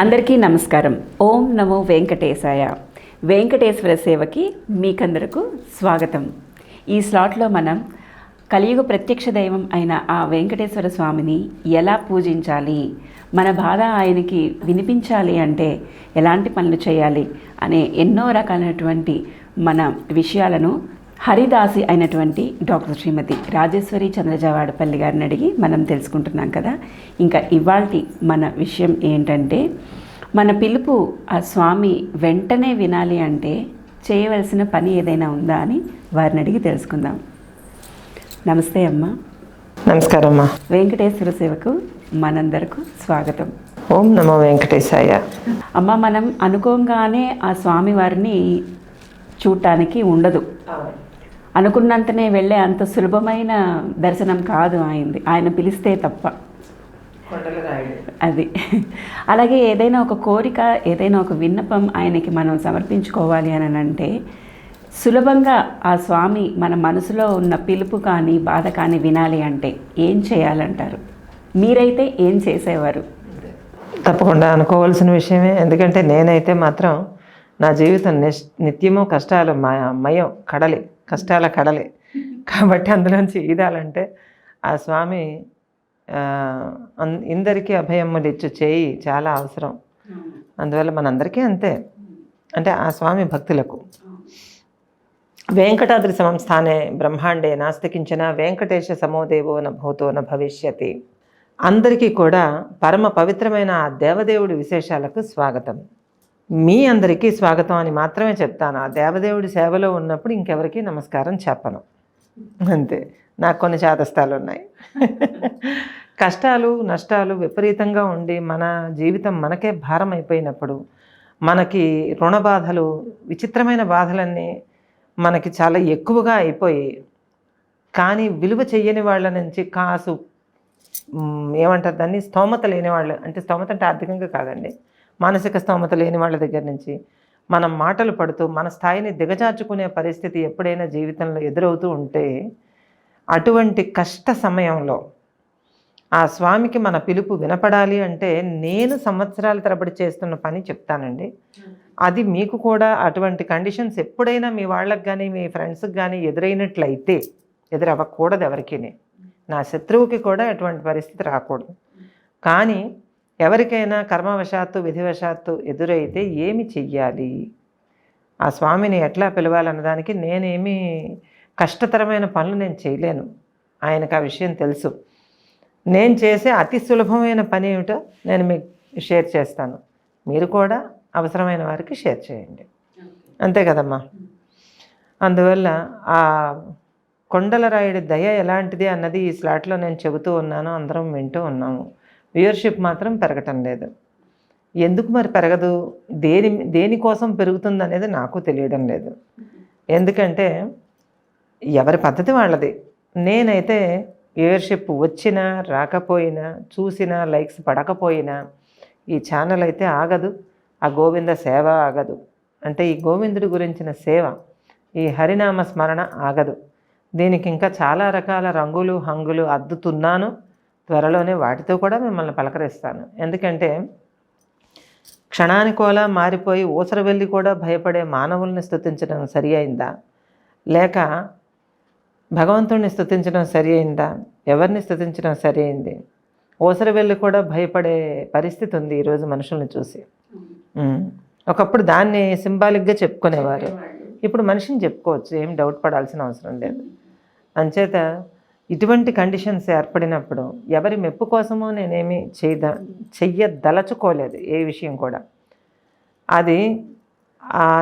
అందరికీ నమస్కారం. ఓం నమో వెంకటేశాయ. వెంకటేశ్వర సేవకి మీకందరకు స్వాగతం. ఈ స్లాట్లో మనం కలియుగ ప్రత్యక్ష దైవం అయిన ఆ వెంకటేశ్వర స్వామిని ఎలా పూజించాలి? మన బాధ ఆయనకి వినిపించాలి అంటే ఎలాంటి పనులు చేయాలి? అనే ఎన్నో రకాలైనటువంటి మన విషయాలను హరిదాసి అయినటువంటి డాక్టర్ శ్రీమతి రాజేశ్వరి చంద్రజావాడపల్లి గారిని అడిగి మనం తెలుసుకుంటున్నాం కదా. ఇంకా ఇవాల్టి మన విషయం ఏంటంటే మన పిలుపు ఆ స్వామి వెంటనే వినాలి అంటే చేయవలసిన పని ఏదైనా ఉందా అని వారిని అడిగి తెలుసుకుందాం. నమస్తే అమ్మ. నమస్కారం అమ్మా. వెంకటేశ్వర సేవకు మనందరకు స్వాగతం. ఓం నమో వెంకటేశాయ. అమ్మ మనం అనుకోగానే ఆ స్వామి వారిని చూడటానికి ఉండదు. అనుకున్నంతనే వెళ్ళే అంత సులభమైన దర్శనం కాదు ఆయనది. ఆయన పిలిస్తే తప్ప. అది. అలాగే ఏదైనా ఒక కోరిక ఏదైనా ఒక విన్నపం ఆయనకి మనం సమర్పించుకోవాలి అని అంటే సులభంగా ఆ స్వామి మన మనసులో ఉన్న పిలుపు కానీ బాధ కానీ వినాలి అంటే ఏం చేయాలంటారు? మీరైతే ఏం చేసేవారు? తప్పకుండా అనుకోవాల్సిన విషయమే. ఎందుకంటే నేనైతే మాత్రం నా జీవితం నిత్యము కష్టాలు మ- మయం కడలి. కష్టాల కడలే. కాబట్టి అందులోంచి ఈదాలంటే ఆ స్వామి ఇందరికీ అన్- ఇందరికీ అభయములిచ్చు చేయి చాలా అవసరం. అందువల్ల మనందరికీ అంతే. అంటే ఆ స్వామి భక్తులకు. వెంకటాద్రి సంస్థానే బ్రహ్మాండే నాస్తికించిన వెంకటేశ సమోదేవో న న భవిష్యతి. అందరికీ కూడా పరమ పవిత్రమైన ఆ దేవదేవుడి విశేషాలకు స్వాగతం. మీ అందరికీ స్వాగతం అని మాత్రమే చెప్తాను. ఆ దేవదేవుడి సేవలో ఉన్నప్పుడు ఇంకెవరికీ నమస్కారం చెప్పను. అంతే. నాకు కొన్ని చేతస్థాలు ఉన్నాయి కష్టాలు నష్టాలు విపరీతంగా ఉండి మన జీవితం మనకే భారం అయిపోయినప్పుడు మనకి రుణ బాధలు విచిత్రమైన బాధలన్నీ మనకి చాలా ఎక్కువగా అయిపోయి కానీ విలువ చెయ్యని వాళ్ళ నుంచి కాసు ఏమంటారు దాన్ని? స్తోమత లేని వాళ్ళు అంటే స్తోమత అంటే ఆర్థికంగా కాదండి. మానసిక స్తోమత లేని వాళ్ళ దగ్గర నుంచి మనం మాటలు పడుతూ మన స్థాయిని దిగజార్చుకునే పరిస్థితి ఎప్పుడైనా జీవితంలో ఎదురవుతూ ఉంటే అటువంటి కష్ట సమయంలో ఆ స్వామికి మన పిలుపు వినపడాలి అంటే నేను సంవత్సరాల తరబడి చేస్తున్న పని చెప్తానండి. అది మీకు కూడా అటువంటి కండిషన్స్ ఎప్పుడైనా మీ వాళ్ళకి కానీ మీ ఫ్రెండ్స్కి కానీ ఎదురైనట్లయితే ఎదురవ్వకూడదు ఎవరికి నా శత్రువుకి కూడా అటువంటి పరిస్థితి రాకూడదు. కానీ ఎవరికైనా కర్మవశాత్తు విధివశాత్తు ఎదురైతే ఏమి చెయ్యాలి? ఆ స్వామిని ఎట్లా పిలవాలన్నదానికి నేనేమి కష్టతరమైన పనులు నేను చేయలేను. ఆయనకు ఆ విషయం తెలుసు. నేను చేసే అతి సులభమైన పని ఏమిటో నేను మీకు షేర్ చేస్తాను. మీరు కూడా అవసరమైన వారికి షేర్ చేయండి. అంతే కదమ్మా. అందువల్ల ఆ కొండలరాయుడి దయ ఎలాంటిది అన్నది ఈ స్లాట్లో నేను చెబుతూ ఉన్నాను అందరం వింటూ ఉన్నాము. వ్యూయర్షిప్ మాత్రం పెరగటం లేదు. ఎందుకు మరి పెరగదు? దేని దేనికోసం పెరుగుతుంది అనేది నాకు తెలియడం లేదు. ఎందుకంటే ఎవరి పద్ధతి వాళ్ళది. నేనైతే వ్యూయర్షిప్ వచ్చినా రాకపోయినా చూసినా లైక్స్ పడకపోయినా ఈ ఛానల్ అయితే ఆగదు. ఆ గోవింద సేవ ఆగదు. అంటే ఈ గోవిందుడి గురించిన సేవ ఈ హరినామ స్మరణ ఆగదు. దీనికి ఇంకా చాలా రకాల రంగులు హంగులు అద్దుతున్నాను. త్వరలోనే వాటితో కూడా మిమ్మల్ని పలకరిస్తాను. ఎందుకంటే క్షణానికోలా మారిపోయి ఊసర వెళ్ళి కూడా భయపడే మానవుల్ని స్తుతించడం సరి అయిందా లేక భగవంతుడిని స్తుతించడం సరి అయిందా ఎవరిని స్తుతించడం సరి అయింది ఊసర వెళ్ళి కూడా భయపడే పరిస్థితి ఉంది ఈరోజు మనుషుల్ని చూసి. ఒకప్పుడు దాన్ని సింబాలిక్గా చెప్పుకునేవారు. ఇప్పుడు మనిషిని చెప్పుకోవచ్చు ఏం డౌట్ పడాల్సిన అవసరం లేదు. అంచేత ఇటువంటి కండిషన్స్ ఏర్పడినప్పుడు ఎవరి మెప్పు కోసమో నేనేమి చేయద చెయ్యదలచుకోలేదు ఏ విషయం కూడా. అది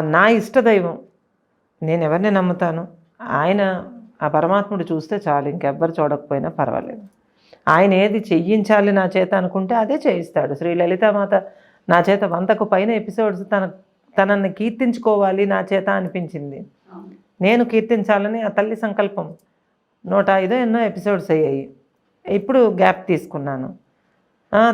నా ఇష్టదైవం. నేను ఎవరిని నమ్ముతాను? ఆయన ఆ పరమాత్ముడు చూస్తే చాలు ఇంకెవ్వరు చూడకపోయినా పర్వాలేదు. ఆయన ఏది చెయ్యించాలి నా చేత అనుకుంటే అదే చేయిస్తాడు. శ్రీ లలితామాత నా చేత వందకు పైన ఎపిసోడ్స్ తన తనని కీర్తించుకోవాలి నా చేత అనిపించింది. నేను కీర్తించాలని ఆ తల్లి సంకల్పం. నూట ఐదో ఎన్నో ఎపిసోడ్స్ అయ్యాయి. ఇప్పుడు గ్యాప్ తీసుకున్నాను.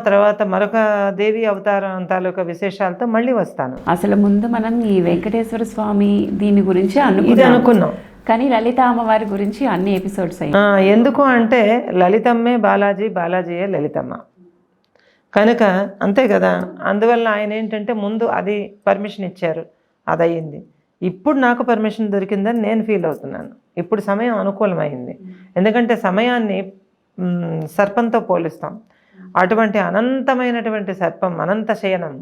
తర్వాత మరొక దేవి అవతారం తాలూకా విశేషాలతో మళ్ళీ వస్తాను. అసలు ముందు మనం ఈ వెంకటేశ్వర స్వామి దీని గురించి ఇది అనుకున్నాం. కానీ లలిత అమ్మవారి గురించి అన్ని ఎపిసోడ్స్ అయ్యాయి. ఎందుకు అంటే లలితమ్మే బాలాజీ బాలాజీయే లలితమ్మ. కనుక అంతే కదా అందువల్ల ఆయన ఏంటంటే ముందు అది పర్మిషన్ ఇచ్చారు. అది అయ్యింది ఇప్పుడు నాకు పర్మిషన్ దొరికిందని నేను ఫీల్ అవుతున్నాను. ఇప్పుడు సమయం అనుకూలమైంది. ఎందుకంటే సమయాన్ని సర్పంతో పోలిస్తాం. అటువంటి అనంతమైనటువంటి సర్పం అనంత శయనం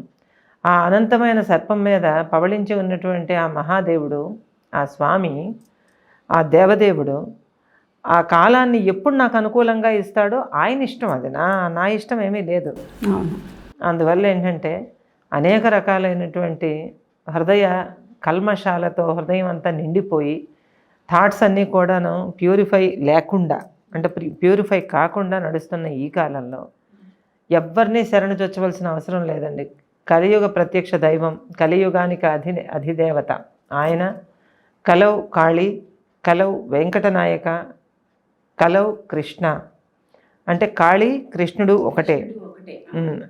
ఆ అనంతమైన సర్పం మీద పవళించి ఉన్నటువంటి ఆ మహాదేవుడు ఆ స్వామి ఆ దేవదేవుడు ఆ కాలాన్ని ఎప్పుడు నాకు అనుకూలంగా ఇస్తాడో ఆయన ఇష్టం అది. నా నా ఇష్టం ఏమీ లేదు. అందువల్ల ఏంటంటే అనేక రకాలైనటువంటి హృదయ కల్మషాలతో హృదయం అంతా నిండిపోయి థాట్స్ అన్నీ కూడాను ప్యూరిఫై లేకుండా అంటే ప్యూరిఫై కాకుండా నడుస్తున్న ఈ కాలంలో ఎవరిని శరణు చొచ్చవలసిన అవసరం లేదండి. కలియుగ ప్రత్యక్ష దైవం కలియుగానికి అధి అధిదేవత. ఆయన కలౌ కాళీ కలౌ వెంకటనాయక కలౌ కృష్ణ. అంటే కాళీ కృష్ణుడు ఒకటే.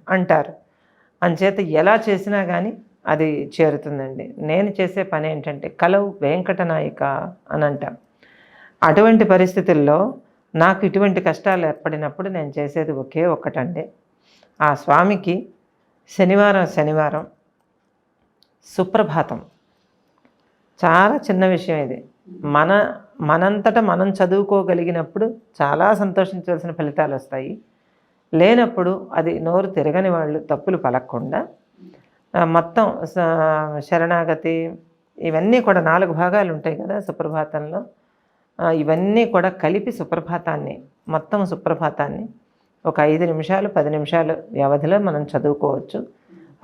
అంటారు. అంచేత ఎలా చేసినా కానీ అది చేరుతుందండి. నేను చేసే పని ఏంటంటే కలవు వెంకటనాయిక అని అంటాం. అటువంటి పరిస్థితుల్లో నాకు ఇటువంటి కష్టాలు ఏర్పడినప్పుడు నేను చేసేది ఒకే ఒక్కటండి. ఆ స్వామికి శనివారం శనివారం సుప్రభాతం. చాలా చిన్న విషయం ఇది. మన మనంతట మనం చదువుకోగలిగినప్పుడు చాలా సంతోషించవలసిన ఫలితాలు వస్తాయి. లేనప్పుడు అది నోరు తిరగని వాళ్ళు తప్పులు పలకకుండా మొత్తం స- శరణాగతి ఇవన్నీ కూడా నాలుగు భాగాలు ఉంటాయి కదా సుప్రభాతంలో. ఇవన్నీ కూడా కలిపి సుప్రభాతాన్ని మొత్తం సుప్రభాతాన్ని ఒక ఐదు నిమిషాలు పది నిమిషాలు వ్యవధిలో మనం చదువుకోవచ్చు.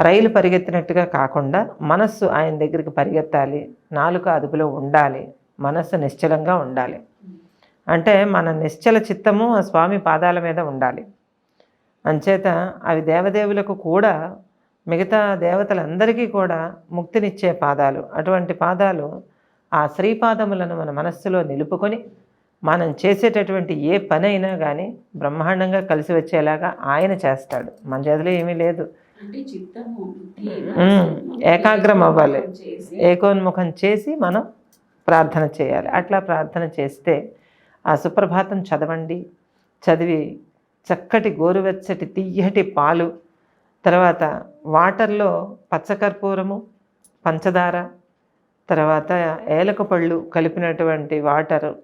రైలు పరిగెత్తినట్టుగా కాకుండా మనస్సు ఆయన దగ్గరికి పరిగెత్తాలి నాలుక అదుపులో ఉండాలి మనస్సు నిశ్చలంగా ఉండాలి. అంటే మన నిశ్చల చిత్తము ఆ స్వామి పాదాల మీద ఉండాలి. అంచేత అవి దేవదేవులకు కూడా మిగతా దేవతలందరికీ కూడా ముక్తినిచ్చే పాదాలు. అటువంటి పాదాలు ఆ శ్రీపాదములను మన మనస్సులో నిలుపుకొని మనం చేసేటటువంటి ఏ పని అయినా కానీ బ్రహ్మాండంగా కలిసి వచ్చేలాగా ఆయన చేస్తాడు. మన చేతిలో ఏమీ లేదు. ఏకాగ్రం అవ్వాలి. ఏకోన్ముఖం చేసి మనం ప్రార్థన చేయాలి. అట్లా ప్రార్థన చేస్తే ఆ సుప్రభాతం చదవండి. చదివి చక్కటి గోరువెచ్చటి తీయటి పాలు తర్వాత వాటర్లో పచ్చకర్పూరము పంచదార తర్వాత ఏలక పళ్ళు కలిపినటువంటి వాటరు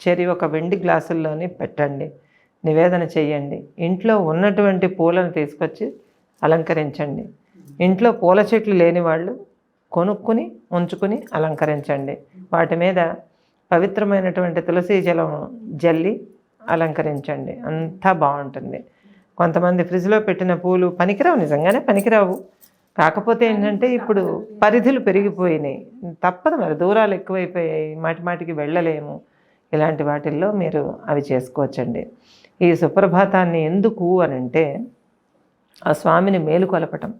చెరి ఒక వెండి గ్లాసుల్లోని పెట్టండి. నివేదన చేయండి. ఇంట్లో ఉన్నటువంటి పూలను తీసుకొచ్చి అలంకరించండి. ఇంట్లో పూల చెట్లు లేని వాళ్ళు కొనుక్కుని ఉంచుకుని అలంకరించండి. వాటి మీద పవిత్రమైనటువంటి తులసి జలం జల్లి అలంకరించండి. అంతా బాగుంటుంది. కొంతమంది ఫ్రిడ్జ్లో పెట్టిన పూలు పనికిరావు నిజంగానే పనికిరావు. కాకపోతే ఏంటంటే ఇప్పుడు పరిధులు పెరిగిపోయినాయి. తప్పదు మరి దూరాలు ఎక్కువైపోయాయి మాటి మాటికి వెళ్ళలేము. ఇలాంటి వాటిల్లో మీరు అవి చేసుకోవచ్చండి. ఈ సుప్రభాతాన్ని ఎందుకు అని అంటే ఆ స్వామిని మేలుకొలపటం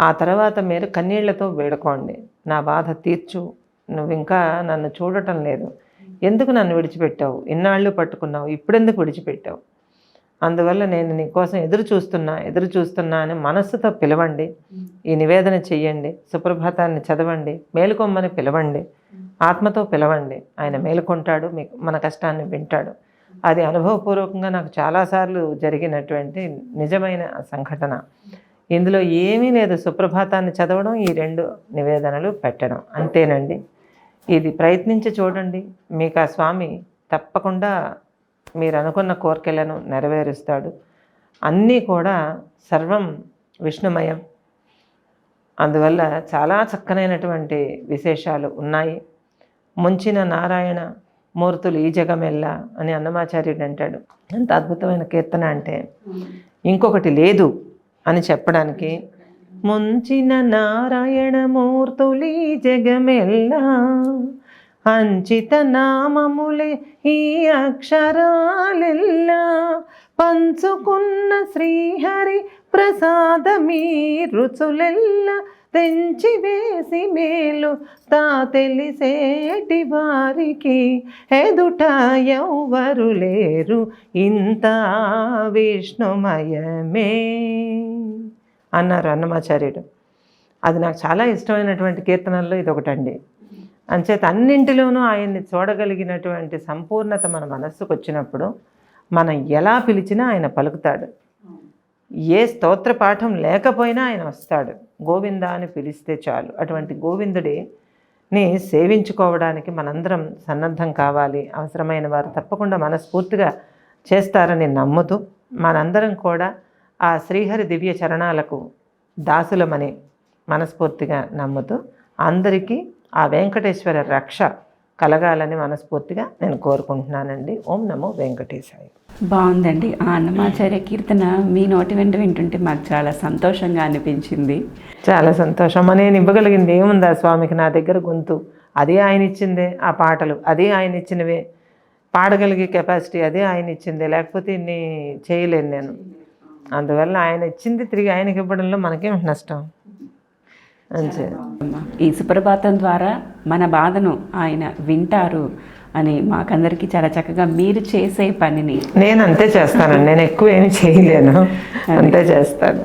ఆ తర్వాత మీరు కన్నీళ్ళతో వేడుకోండి. నా బాధ తీర్చు. నువ్వు ఇంకా నన్ను చూడటం లేదు. ఎందుకు నన్ను విడిచిపెట్టావు? ఇన్నాళ్ళు పట్టుకున్నావు. ఇప్పుడెందుకు విడిచిపెట్టావు? అందువల్ల నేను నీకోసం ఎదురు చూస్తున్నా ఎదురు చూస్తున్నా అని మనస్సుతో పిలవండి. ఈ నివేదన చెయ్యండి. సుప్రభాతాన్ని చదవండి. మేలుకొమ్మని పిలవండి. ఆత్మతో పిలవండి. ఆయన మేలుకొంటాడు. మీకు మన కష్టాన్ని వింటాడు. అది అనుభవపూర్వకంగా నాకు చాలాసార్లు జరిగినటువంటి నిజమైన సంఘటన. ఇందులో ఏమీ లేదు. సుప్రభాతాన్ని చదవడం ఈ రెండు నివేదనలు పెట్టడం. అంతేనండి. ఇది ప్రయత్నించి చూడండి. మీకు ఆ స్వామి తప్పకుండా మీరు అనుకున్న కోరికలను నెరవేరుస్తాడు. అన్నీ కూడా సర్వం విష్ణుమయం. అందువల్ల చాలా చక్కనైనటువంటి విశేషాలు ఉన్నాయి. ముంచిన నారాయణ మూర్తులు ఈ జగమెల్లా అని అన్నమాచార్యుడు అంటాడు. ఎంత అద్భుతమైన కీర్తన అంటే ఇంకొకటి లేదు అని చెప్పడానికి ముంచిన నారాయణ మూర్తులు ఈ జగమెల్లా అంచిత నామములే ఈ అక్షరాలెల్లా పంచుకున్న శ్రీహరి ప్రసాదమీ రుచులెల్లా తెంచి వేసి మేలు తా తెలిసేటి వారికి ఎదుట ఎవ్వరు లేరు ఇంత విష్ణుమయమే అన్నారు అన్నమాచార్యుడు. అది నాకు చాలా ఇష్టమైనటువంటి కీర్తనల్లో ఇది ఒకటండి అంచేత అన్నింటిలోనూ ఆయన్ని చూడగలిగినటువంటి సంపూర్ణత మన మనస్సుకు వచ్చినప్పుడు మనం ఎలా పిలిచినా ఆయన పలుకుతాడు. ఏ స్తోత్ర పాఠం లేకపోయినా ఆయన వస్తాడు. గోవింద అని పిలిస్తే చాలు. అటువంటి గోవిందుడిని సేవించుకోవడానికి మనందరం సన్నద్ధం కావాలి. అవసరమైన వారు తప్పకుండా మనస్ఫూర్తిగా చేస్తారని నమ్ముతూ మనందరం కూడా ఆ శ్రీహరి దివ్య చరణాలకు దాసులమని మనస్ఫూర్తిగా నమ్ముతూ అందరికీ ఆ వెంకటేశ్వర రక్ష కలగాలని మనస్ఫూర్తిగా నేను కోరుకుంటున్నానండి. ఓం నమో వెంకటేశాయ. బాగుందండి. ఆ అన్నమాచార్య కీర్తన మీ నోటి వెంట వింటుంటే మాకు చాలా సంతోషంగా అనిపించింది. చాలా సంతోషం. నేను ఇవ్వగలిగింది ఏముందా స్వామికి? నా దగ్గర గొంతు. అదే ఆయన ఇచ్చిందే ఆ పాటలు. అదే ఆయన ఇచ్చినవే. పాడగలిగే కెపాసిటీ అదే ఆయన ఇచ్చిందే. లేకపోతే ఇన్ని చేయలేను నేను. అందువల్ల ఆయన ఇచ్చింది తిరిగి ఆయనకి ఇవ్వడంలో మనకేం నష్టం? అంతే. ఈ సుప్రభాతం ద్వారా మన బాధను ఆయన వింటారు అని మాకందరికీ చాలా చక్కగా మీరు చేసే పనిని. నేను అంతే చేస్తానండి. నేను ఎక్కువ ఏమి చేయలేను. అంతే చేస్తాను.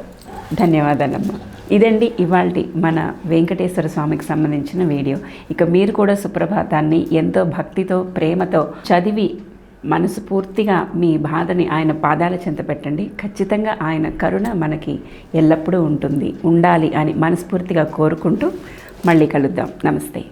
ధన్యవాదాలమ్మా. ఇదండి ఇవాళ మన వెంకటేశ్వర స్వామికి సంబంధించిన వీడియో. ఇక మీరు కూడా సుప్రభాతాన్ని ఎంతో భక్తితో ప్రేమతో చదివి మనస్ఫూర్తిగా మీ బాధని ఆయన పాదాల చెంత పెట్టండి. ఖచ్చితంగా ఆయన కరుణ మనకి ఎల్లప్పుడూ ఉంటుంది. ఉండాలి అని మనస్ఫూర్తిగా కోరుకుంటూ మళ్ళీ కలుద్దాం. నమస్తే.